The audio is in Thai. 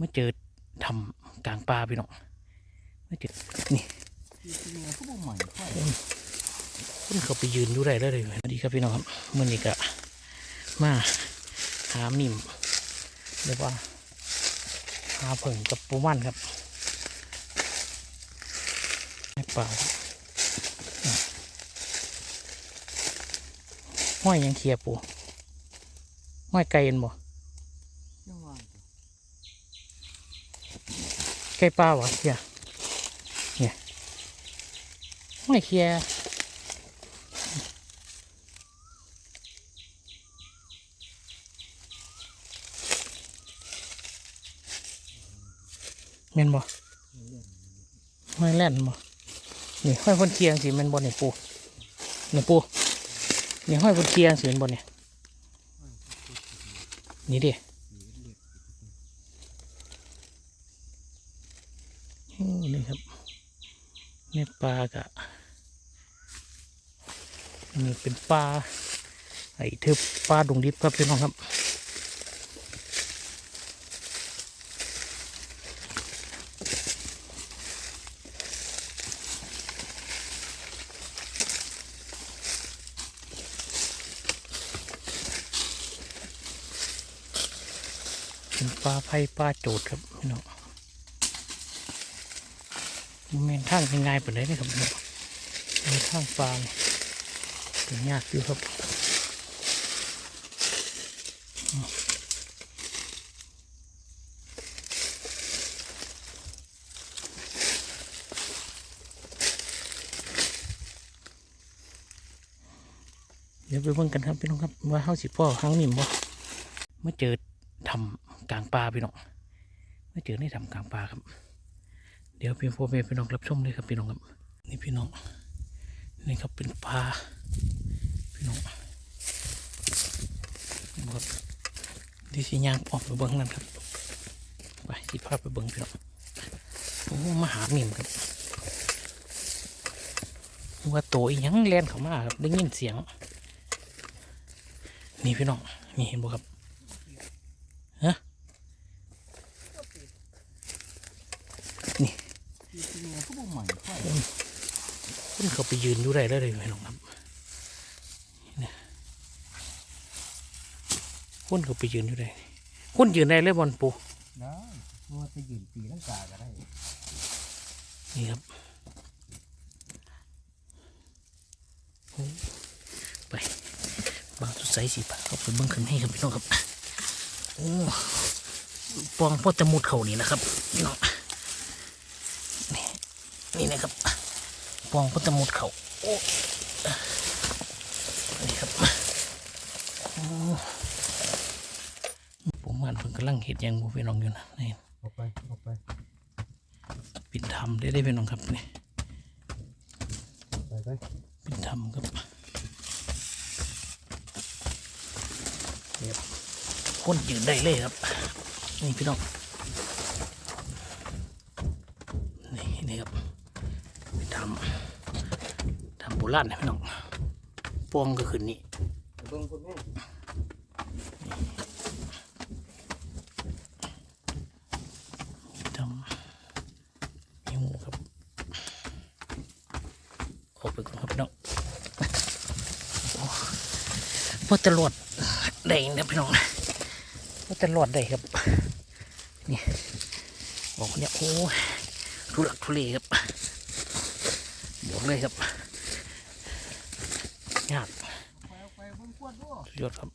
มาเจอทำกลางป่าพี่น้องมาเจอนี่คุณเขาไปยืนอยู่ไรได้เลยสวัสดีครับพี่น้องครับเมื่อนี้ก็มาหามิมเรียกว่าหาเผิงกับปูมันครับในป่าห้อยยังเคลียร์ปูห้อยไก่เอ็นบ่ ยังว่า ไก่ป่าวะเคลียเนี่ยห้อยเคียร์แม่นบ่ห้อยแล่นบ่นี่ห้อยคนเคียงสิแม่นบ่เนี่ยปูเนี่ยปูนี่ห้อยคนเคียงสิแม่นบ่เนี่ยนี่ดิ โอ้ นี่ครับในปลากะนี่เป็นปลาไอ้ทึบปลาดงดิบครับพี่น้องครับเป็นปลาไผ่ปลาโจดครับพี่น้อง มันเป็นทางง่ายๆไปเลยนะครับเนี่ยมีทางฟางเป็นยากอยู่ครับเดี๋ยวไปเบิ่งกันครับพี่น้องครับว่าเฮาสิพ่อหางนิ่มบ่เมื่อเจอทำกลางป่าพี่น้องเมื่อเจอในทำกลางป่าครับ เดี๋ยวพี่พ่อแม่พี่น้องรับชมเลยครับพี่น้องครับ นี่พี่น้อง นี่ครับเป็นปลาพี่น้องบดที่สีย่างออกไปเบิ้งนั่นครับไปสิพาพไปเบิ้งพี่น้องโอ้มาหาหมิมครับว่าตอีหยังแลนเข้ามาครับได้ยินเสียง นี่พี่น้องนี่เห็นบ่ครับฮะ แม่ก็บ่ใหม่ค่อย คุณ เขาไปยืนอยู่ไรได้เลยพี่น้องครับเนี่ยคุณเขาไปยืนอยู่ไรคุณยืนได้เลยบอลปูได้ว่าจะยืนตีลังกาก็ได้ นี่ครับโอ้ไปบางสุดใสสิปะเขาไปเบิ้งขึ้นให้ครับพี่น้องครับ โอ้ปองพ่อจะมุดเขานี่นะครับพี่น้องนี่นี่นะครับ ปองพ่อจะมุดเขาโอ้นี่ครับโอ้ผมมันเพิ่งกำลังเห็ดยังบูพี่น้องอยู่นะนี่ออกไปออกไปปิดทำได้ได้พี่น้องครับนี่ไปไปป็นธรรมครับเนี่ยคนยืนได้เลยครับ นี่พี่น้องนี่นี่ครับ เป็นธรรมธรรมโบราณนะพี่น้องปองก็คือนี่ไปเบิ่งคนแม่ธรรมมีหมูครับออกไปก่อนครับพี่น้องโอ้พอจะหลอดได้นะพี่น้องพอจะหลอดได้ครับนี่บอกเนี่ยโอ้ยทุลักทุเลครับบอก เลยครับยากช่วยอดครับ